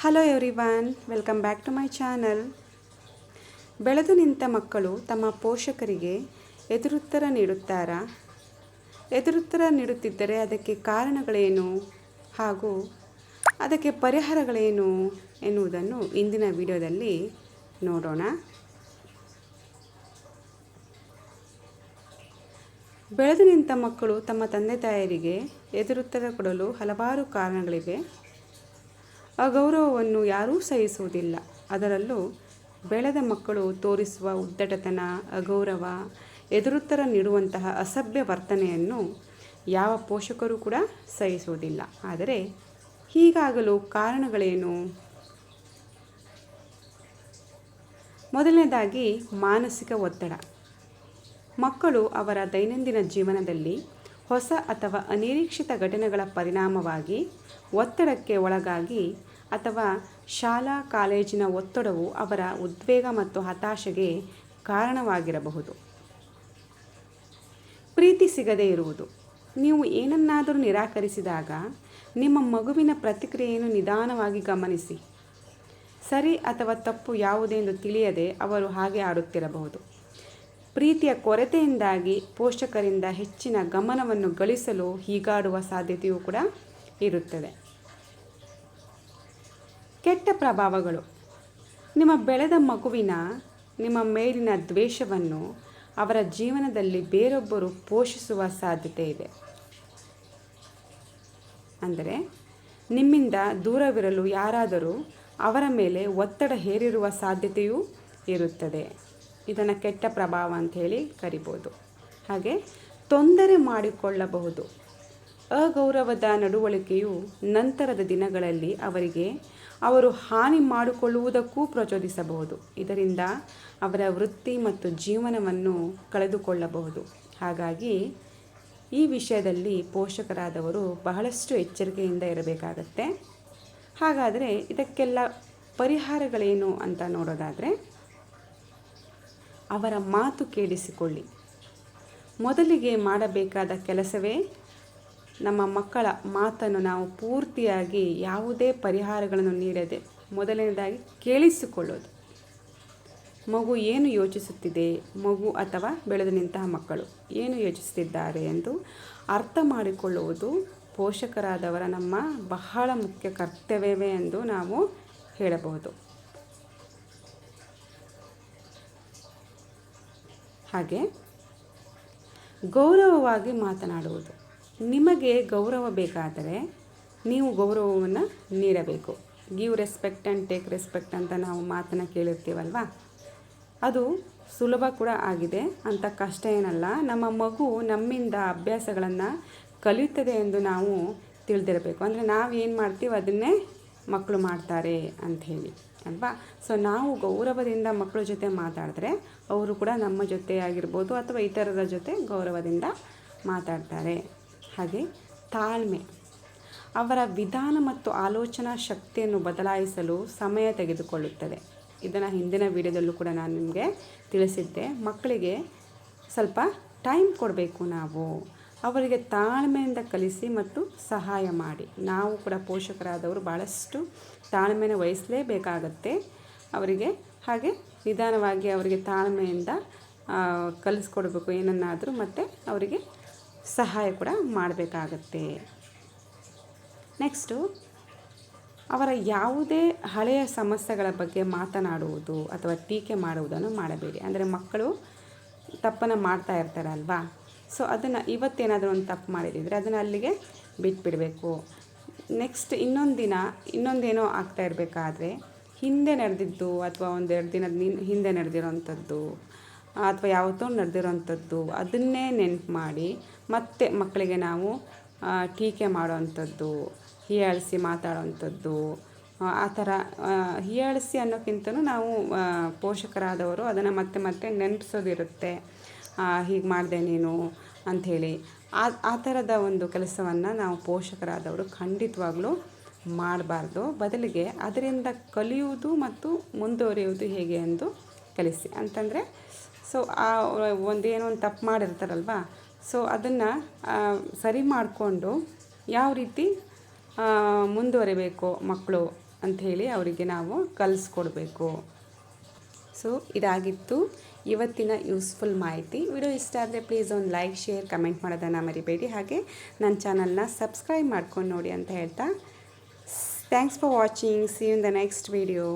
Hello everyone welcome back to my channel ಬೆಳೆದು ನಿಂತ ಮಕ್ಕಳು ತಮ್ಮ ಪೋಷಕರಿಗೆ ಎದುರುತ್ತರ ನೀಡುತ್ತಾರಾ? ಎದುರುತ್ತರ ನೀಡುತ್ತಿದ್ದರೆ ಅದಕ್ಕೆ ಕಾರಣಗಳೇನು? ಹಾಗೂ ಅದಕ್ಕೆ ಪರಿಹಾರಗಳೇನು ಎನ್ನುವುದನ್ನು ಇಂದಿನ ವಿಡಿಯೋದಲ್ಲಿ ನೋಡೋಣ. ಬೆಳೆದು ನಿಂತ ಮಕ್ಕಳು ತಮ್ಮ ತಂದೆ ತಾಯರಿಗೆ ಎದುರುತ್ತರ ಕೊಡಲು ಹಲವಾರು ಕಾರಣಗಳಿವೆ. ಅಗೌರವವನ್ನು ಯಾರೂ ಸಹಿಸುವುದಿಲ್ಲ. ಅದರಲ್ಲೂ ಬೆಳೆದ ಮಕ್ಕಳು ತೋರಿಸುವ ಉದ್ದಟತನ, ಅಗೌರವ, ಎದುರುತ್ತರ ನೀಡುವಂತಹ ಅಸಭ್ಯ ವರ್ತನೆಯನ್ನು ಯಾವ ಪೋಷಕರು ಕೂಡ ಸಹಿಸುವುದಿಲ್ಲ. ಆದರೆ ಹೀಗಾಗಲು ಕಾರಣಗಳೇನು? ಮೊದಲನೇದಾಗಿ ಮಾನಸಿಕ ಒತ್ತಡ. ಮಕ್ಕಳು ಅವರ ದೈನಂದಿನ ಜೀವನದಲ್ಲಿ ಹೊಸ ಅಥವಾ ಅನಿರೀಕ್ಷಿತ ಘಟನೆಗಳ ಪರಿಣಾಮವಾಗಿ ಒತ್ತಡಕ್ಕೆ ಒಳಗಾಗಿ ಅಥವಾ ಶಾಲಾ ಕಾಲೇಜಿನ ಒತ್ತಡವು ಅವರ ಉದ್ವೇಗ ಮತ್ತು ಹತಾಶೆಗೆ ಕಾರಣವಾಗಿರಬಹುದು. ಪ್ರೀತಿ ಸಿಗದೇ ಇರುವುದು. ನೀವು ಏನನ್ನಾದರೂ ನಿರಾಕರಿಸಿದಾಗ ನಿಮ್ಮ ಮಗುವಿನ ಪ್ರತಿಕ್ರಿಯೆಯನ್ನು ನಿಧಾನವಾಗಿ ಗಮನಿಸಿ. ಸರಿ ಅಥವಾ ತಪ್ಪು ಯಾವುದೆಂದು ತಿಳಿಯದೆ ಅವರು ಹಾಗೆ ಆಡುತ್ತಿರಬಹುದು. ಪ್ರೀತಿಯ ಕೊರತೆಯಿಂದಾಗಿ ಪೋಷಕರಿಂದ ಹೆಚ್ಚಿನ ಗಮನವನ್ನು ಗಳಿಸಲು ಹೀಗಾಡುವ ಸಾಧ್ಯತೆಯೂ ಕೂಡ ಇರುತ್ತದೆ. ಕೆಟ್ಟ ಪ್ರಭಾವಗಳು. ನಿಮ್ಮ ಬೆಳೆದ ಮಗುವಿನ, ನಿಮ್ಮ ಮೇಲಿನ ದ್ವೇಷವನ್ನು ಅವರ ಜೀವನದಲ್ಲಿ ಬೇರೊಬ್ಬರು ಪೋಷಿಸುವ ಸಾಧ್ಯತೆ ಇದೆ. ಅಂದರೆ, ನಿಮ್ಮಿಂದ ದೂರವಿರಲು ಯಾರಾದರೂ ಅವರ ಮೇಲೆ ಒತ್ತಡ ಹೇರಿರುವ ಸಾಧ್ಯತೆಯೂ ಇರುತ್ತದೆ. ಇದನ್ನು ಕೆಟ್ಟ ಪ್ರಭಾವ ಅಂಥೇಳಿ ಕರಿಬೋದು. ಹಾಗೆ ತೊಂದರೆ ಮಾಡಿಕೊಳ್ಳಬಹುದು. ಅಗೌರವದ ನಡವಳಿಕೆಯು ನಂತರದ ದಿನಗಳಲ್ಲಿ ಅವರಿಗೆ ಅವರು ಹಾನಿ ಮಾಡಿಕೊಳ್ಳುವುದಕ್ಕೂ ಪ್ರಚೋದಿಸಬಹುದು. ಇದರಿಂದ ಅವರ ವೃತ್ತಿ ಮತ್ತು ಜೀವನವನ್ನು ಕಳೆದುಕೊಳ್ಳಬಹುದು. ಹಾಗಾಗಿ ಈ ವಿಷಯದಲ್ಲಿ ಪೋಷಕರಾದವರು ಬಹಳಷ್ಟು ಎಚ್ಚರಿಕೆಯಿಂದ ಇರಬೇಕಾಗತ್ತೆ. ಹಾಗಾದರೆ ಇದಕ್ಕೆಲ್ಲ ಪರಿಹಾರಗಳೇನು ಅಂತ ನೋಡೋದಾದರೆ ಅವರ ಮಾತು ಕೇಳಿಸಿಕೊಳ್ಳಿ. ಮೊದಲಿಗೆ ಮಾಡಬೇಕಾದ ಕೆಲಸವೇ ನಮ್ಮ ಮಕ್ಕಳ ಮಾತನ್ನು ನಾವು ಪೂರ್ತಿಯಾಗಿ ಯಾವುದೇ ಪರಿಹಾರಗಳನ್ನು ನೀಡದೆ ಮೊದಲನೇದಾಗಿ ಕೇಳಿಸಿಕೊಳ್ಳೋದು. ಮಗು ಏನು ಯೋಚಿಸುತ್ತಿದೆ? ಮಗು ಅಥವಾ ಬೆಳೆದು ನಿಂತಹ ಮಕ್ಕಳು ಏನು ಯೋಚಿಸುತ್ತಿದ್ದಾರೆ ಎಂದು ಅರ್ಥ ಮಾಡಿಕೊಳ್ಳುವುದು ಪೋಷಕರಾದವರ ನಮ್ಮ ಬಹಳ ಮುಖ್ಯ ಕರ್ತವ್ಯವೇ ಎಂದು ನಾವು ಹೇಳಬಹುದು. ಹಾಗೆ ಗೌರವವಾಗಿ ಮಾತನಾಡುವುದು. ನಿಮಗೆ ಗೌರವ ಬೇಕಾದರೆ ನೀವು ಗೌರವವನ್ನು ನೀಡಬೇಕು. Give respect and take respect ಅಂತ ನಾವು ಮಾತನ್ನು ಕೇಳಿರ್ತೀವಲ್ವ? ಅದು ಸುಲಭ ಕೂಡ ಆಗಿದೆ. ಅಂತ ಕಷ್ಟ ಏನಲ್ಲ. ನಮ್ಮ ಮಗು ನಮ್ಮಿಂದ ಅಭ್ಯಾಸಗಳನ್ನು ಕಲಿಯುತ್ತದೆ ಎಂದು ನಾವು ತಿಳಿದಿರಬೇಕು. ಅಂದರೆ ಏನು ಮಾಡ್ತೀವಿ? ಅದನ್ನೇ ಮಕ್ಕಳು ಮಾಡ್ತಾರೆ ಅಂಥೇಳಿ ಅಲ್ವಾ? ಸೊ ನಾವು ಗೌರವದಿಂದ ಮಕ್ಕಳ ಜೊತೆ ಮಾತಾಡಿದ್ರೆ ಅವರು ಕೂಡ ನಮ್ಮ ಜೊತೆ ಆಗಿರ್ಬೋದು ಅಥವಾ ಇತರರ ಜೊತೆ ಗೌರವದಿಂದ ಮಾತಾಡ್ತಾರೆ. ಹಾಗೆ ತಾಳ್ಮೆ. ಅವರ ವಿಧಾನ ಮತ್ತು ಆಲೋಚನಾ ಶಕ್ತಿಯನ್ನು ಬದಲಾಯಿಸಲು ಸಮಯ ತೆಗೆದುಕೊಳ್ಳುತ್ತದೆ. ಇದನ್ನು ಹಿಂದಿನ ವಿಡಿಯೋದಲ್ಲೂ ಕೂಡ ನಾನು ನಿಮಗೆ ತಿಳಿಸಿದ್ದೆ. ಮಕ್ಕಳಿಗೆ ಸ್ವಲ್ಪ ಟೈಮ್ ಕೊಡಬೇಕು ನಾವು. ಅವರಿಗೆ ತಾಳ್ಮೆಯಿಂದ ಕಲಿಸಿ ಮತ್ತು ಸಹಾಯ ಮಾಡಿ. ನಾವು ಕೂಡ ಪೋಷಕರಾದವರು ಭಾಳಷ್ಟು ತಾಳ್ಮೆನ ವಹಿಸಲೇಬೇಕಾಗತ್ತೆ. ಅವರಿಗೆ ಹಾಗೆ ನಿಧಾನವಾಗಿ ಅವರಿಗೆ ತಾಳ್ಮೆಯಿಂದ ಕಲಿಸ್ಕೊಡ್ಬೇಕು ಏನನ್ನಾದರೂ ಮತ್ತು ಅವರಿಗೆ ಸಹಾಯ ಕೂಡ ಮಾಡಬೇಕಾಗತ್ತೆ. ನೆಕ್ಸ್ಟು, ಅವರ ಯಾವುದೇ ಹಳೆಯ ಸಮಸ್ಯೆಗಳ ಬಗ್ಗೆ ಮಾತನಾಡುವುದು ಅಥವಾ ಟೀಕೆ ಮಾಡುವುದನ್ನು ಮಾಡಬೇಡಿ. ಅಂದರೆ ಮಕ್ಕಳು ತಪ್ಪನ್ನು ಮಾಡ್ತಾ ಇರ್ತಾರಲ್ವಾ? ಸೊ ಅದನ್ನು ಇವತ್ತೇನಾದರೂ ಒಂದು ತಪ್ಪು ಮಾಡಿದಿದ್ರೆ ಅದನ್ನು ಅಲ್ಲಿಗೆ ಬಿಟ್ಬಿಡಬೇಕು. ನೆಕ್ಸ್ಟ್ ಇನ್ನೊಂದು ದಿನ, ಇನ್ನೊಂದೇನೋ ಆಗ್ತಾ ಇರಬೇಕಾದ್ರೆ ಹಿಂದೆ ನಡೆದಿದ್ದು ಅಥವಾ ಒಂದೆರಡು ದಿನದ ಹಿಂದೆ ನಡೆದಿರೋವಂಥದ್ದು ಅಥವಾ ಯಾವತ್ತೋ ನಡೆದಿರೋವಂಥದ್ದು ಅದನ್ನೇ ನೆನಪು ಮಾಡಿ ಮತ್ತೆ ಮಕ್ಕಳಿಗೆ ನಾವು ಟೀಕೆ ಮಾಡೋವಂಥದ್ದು ಹೀಯಾಳಿಸಿ ಮಾತಾಡೋವಂಥದ್ದು ಆ ಥರ ಹೀಯಾಳಿಸಿ ಅನ್ನೋಕ್ಕಿಂತಲೂ ನಾವು ಪೋಷಕರಾದವರು ಅದನ್ನು ಮತ್ತೆ ಮತ್ತೆ ನೆನಪಿಸೋದಿರುತ್ತೆ. ಹೀಗೆ ಮಾಡಿದೆ ನೀನು ಅಂಥೇಳಿ. ಆ ಆ ಥರದ ಒಂದು ಕೆಲಸವನ್ನು ನಾವು ಪೋಷಕರಾದವರು ಖಂಡಿತವಾಗ್ಲೂ ಮಾಡಬಾರ್ದು. ಬದಲಿಗೆ ಅದರಿಂದ ಕಲಿಯುವುದು ಮತ್ತು ಮುಂದುವರಿಯುವುದು ಹೇಗೆ ಎಂದು ಕಲಿಸಿ. ಅಂತಂದರೆ, ಸೊ, ಆ, ಒಂದೇನೋ ಒಂದು ತಪ್ಪು ಮಾಡಿರ್ತಾರಲ್ವ? ಸೊ, ಅದನ್ನು ಸರಿ ಮಾಡಿಕೊಂಡು ಯಾವ ರೀತಿ ಮುಂದುವರಿಬೇಕು ಮಕ್ಕಳು ಅಂಥೇಳಿ ಅವರಿಗೆ ನಾವು ಕಲಿಸ್ಕೊಡ್ಬೇಕು. ಸೊ ಇದಾಗಿತ್ತು. ಇವತ್ತಿನ ಯೂಸ್ಫುಲ್ ಮಾಹಿತಿ. ವಿಡಿಯೋ ಇಷ್ಟ ಆದರೆ ಪ್ಲೀಸ್ ಒಂದು ಲೈಕ್, ಶೇರ್, ಕಮೆಂಟ್ ಮಾಡೋದನ್ನು ಮರಿಬೇಡಿ. ಹಾಗೆ ನನ್ನ ಚಾನಲ್ನ ಸಬ್ಸ್ಕ್ರೈಬ್ ಮಾಡ್ಕೊಂಡು ನೋಡಿ ಅಂತ ಹೇಳ್ತಾ. Thanks for watching. See in the next video